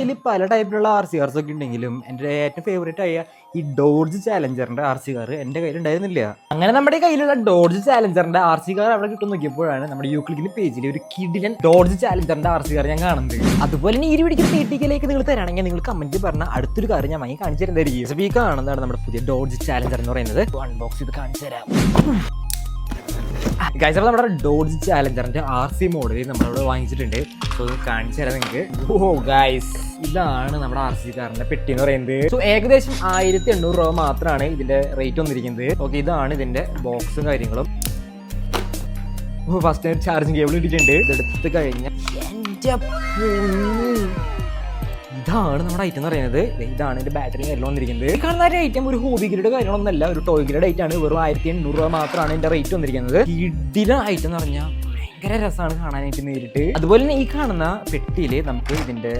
കയ്യിൽ പല ടൈപ്പിലുള്ള ആർ സി കാർസ് ഒക്കെ ഉണ്ടെങ്കിലും എന്റെ ഏറ്റവും ഫേവറേറ്റ് ആയ ഈ ഡോഡ്ജ് ചാലഞ്ചറിന്റെ ആർ സി കാർ എന്റെ കയ്യിൽ ഉണ്ടായിരുന്നില്ല അങ്ങനെ നമ്മുടെ കയ്യിലുള്ള ഡോഡ്ജ് ചാലഞ്ചറിന്റെ ആർ സി കാർ അവിടെ കിട്ടും നോക്കിയപ്പോഴാണ് നമ്മുടെ യൂക്ലിക്കിന്റെ പേജിൽ ഒരു കിഡിലൻ ഡോഡ്ജ് ചാലഞ്ചറിന്റെ ആർ സി കാർ ഞാൻ കാണുന്നത്. അതുപോലെ തന്നെ ഈ പിടിക്കുന്ന ടി നിങ്ങൾ തരാണെങ്കിൽ നിങ്ങൾ കമന്റ് പറഞ്ഞ അടുത്തൊരു കാർ ഞാൻ വാങ്ങി കാണിച്ചു തരുന്നതായിരിക്കും. ഈ കാണുന്നതാണ് നമ്മുടെ പുതിയ ഡോഡ്ജ് ചാലഞ്ചർ എന്ന് പറയുന്നത്. അൺബോക്സ് ചെയ്ത് കാണിച്ചു തരാം. ഗൈസ് അപ്പോൾ നമ്മുടെ ഡോഡ്ജ് ചാലഞ്ചറിന്റെ ആർ സി മോഡൽ നമ്മളിവിടെ വാങ്ങിച്ചിട്ടുണ്ട്. സോ കാണിച്ചു തരാം നിങ്ങൾക്ക്. ഓ ഗൈസ് ഇതാണ് നമ്മുടെ ആർ സി കാറിന്റെ പെട്ടി എന്ന് പറയുന്നത്. സോ ഏകദേശം ആയിരത്തി എണ്ണൂറ് രൂപ മാത്രമാണ് ഇതിന്റെ റേറ്റ് വന്നിരിക്കുന്നത്. ഓക്കെ ഇതാണ് ഇതിന്റെ ബോക്സും കാര്യങ്ങളും. ഫസ്റ്റ് ചാർജിങ് കേബിൾ ഇട്ടിട്ടുണ്ട്. ഇതെടുത്ത് കഴിഞ്ഞാൽ. ഇതാണ് നമ്മുടെ ഐറ്റം എന്ന് പറയുന്നത്. ഇതാണ് ഇതിന്റെ ബാറ്ററി എല്ലാം വന്നിരിക്കുന്നത്. കാണുന്ന ഒരു ഐറ്റം ഒരു ഹോബി ഗ്രേഡ് കാര്യങ്ങളൊന്നല്ല ഒരു ടോയ് ഗ്രേഡ് ഐറ്റം ആണ്. വെറും ആയിരത്തി എണ്ണൂറ് രൂപ മാത്രമാണ് എന്റെ റേറ്റ് വന്നിരിക്കുന്നത്. ഇഡിലെ ഐറ്റം എന്ന് പറഞ്ഞാൽ ഭയങ്കര രസമാണ് കാണാനായിട്ട് നേരിട്ട്. അതുപോലെ തന്നെ ഈ കാണുന്ന പെട്ടിയിൽ നമുക്ക് ഇതിന്റെ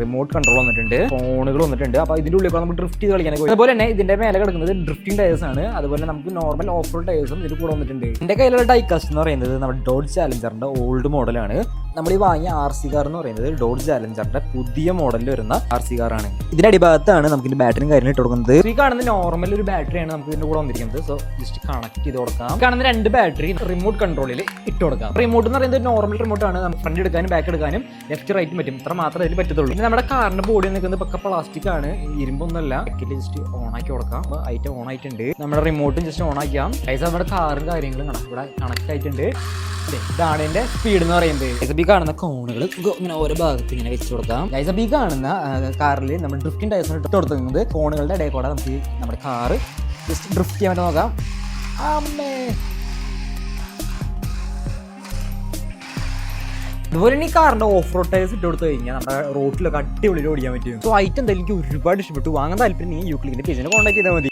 റിമോട്ട് കൺട്രോൾ വന്നിട്ടുണ്ട്. ഫോണുകൾ വന്നിട്ടുണ്ട്. അപ്പൊ ഇതിന്റെ ഉള്ളിൽ നമുക്ക് ഡ്രിഫ്റ്റ് ചെയ്ത് കളിക്കാൻ. അതുപോലെ തന്നെ ഇതിന്റെ മേലെ കിടക്കുന്നത് ഡ്രിഫ്റ്റിംഗ് ടയേഴ്സ് ആണ്. അതുപോലെ നമുക്ക് നോർമൽ ഓഫ് റോഡ് ടയേഴ്സും ഇതിൽ കൂടെ വന്നിട്ടുണ്ട്. എന്റെ കയ്യിലുള്ള ഡൈക്കാസ്റ്റ് എന്ന് പറയുന്നത് നമ്മുടെ ഡോഡ് ചാലഞ്ചറിന്റെ ഓൾഡ് മോഡലാണ് നമ്മൾ ഈ വാങ്ങിയ ആർ സി കാർ എന്ന് പറയുന്നത് ഡോഡ് ചാലഞ്ചറിന്റെ പുതിയ മോഡലിൽ വരുന്ന ആർ സി കാർ ആണ്. ഇതിന്റെ അടിഭാഗത്താണ് നമുക്ക് ഇതിന്റെ ബാറ്ററിയും കാര്യങ്ങളും ഇട്ട് കൊടുക്കുന്നത്. ഈ കാണുന്ന നോർമൽ ഒരു ബാറ്ററിയാണ് നമുക്ക് ഇതിന്റെ കൂടെ വന്നിരിക്കുന്നത്. സോ ജസ്റ്റ് കണക്ട് ചെയ്ത് കൊടുക്കാം. കാണുന്ന രണ്ട് ബാറ്ററി റിമോട്ട് കൺട്രോളിൽ ഇട്ട് കൊടുക്കാം. റിമോട്ട് എന്ന് പറയുന്നത് നോർമൽ റിമോട്ട് ആണ്. നമുക്ക് ഫ്രണ്ട് എടുക്കാനും ബാക്ക് എടുക്കാനും ലെഫ്റ്റ് റൈറ്റ് പറ്റും. ഇത്ര മാത്രമേ അതിൽ പറ്റത്തുള്ളൂ. നമ്മുടെ കാറിന്റെ ബോഡി നിൽക്കുന്നത് പക്ക പ്ലാസ്റ്റിക് ആണ്. ഇരുമ്പൊന്നുമല്ല. ജസ്റ്റ് ഓൺ ആക്കി കൊടുക്കാം. ഐറ്റം ഓൺ ആയിട്ടുണ്ട്. നമ്മുടെ റിമോട്ടും ജസ്റ്റ് ഓൺ ആക്കാം കൈസ് നമ്മുടെ കാറും കാര്യങ്ങളും ഇവിടെ കണക്ട് ആയിട്ടുണ്ട്. ഇതാണ് എന്റെ സ്പീഡ് എന്ന് പറയുന്നത്. കാണുന്ന കോണുകൾ ഇങ്ങനെ ഓരോ ഭാഗത്ത് ഇങ്ങനെ വെച്ച് കൊടുക്കാം. ഈ കാണുന്ന കാറിൽ നമ്മൾ ഡ്രിഫ്റ്റിംഗ് ടയർസ് ഇട്ട് കൊടുക്കുന്നത് കോണുകളുടെ ഇടയിൽ കൂടെ നമുക്ക് നമ്മുടെ കാറ് ജസ്റ്റ് ഡ്രിഫ്റ്റ് ചെയ്യാൻ നോക്കാം. അമ്മേ. അതുപോലെ തന്നെ ഈ കാറിന്റെ ഓഫ് റോഡ് ടയർസ് ഇട്ട് കൊടുത്തു കഴിഞ്ഞാൽ നമ്മുടെ റോഡിലൊക്കെ അടിപൊളി ഓടിക്കാൻ പറ്റും. സോ ഐറ്റം എന്തായാലും എനിക്ക് ഒരുപാട് ഇഷ്ടപ്പെട്ടു. വാങ്ങാൻ താല്പര്യം നീ യൂക്ലിക്കിന്റെ പേജിനെ കോൺടാക്ട് ചെയ്താൽ മതി.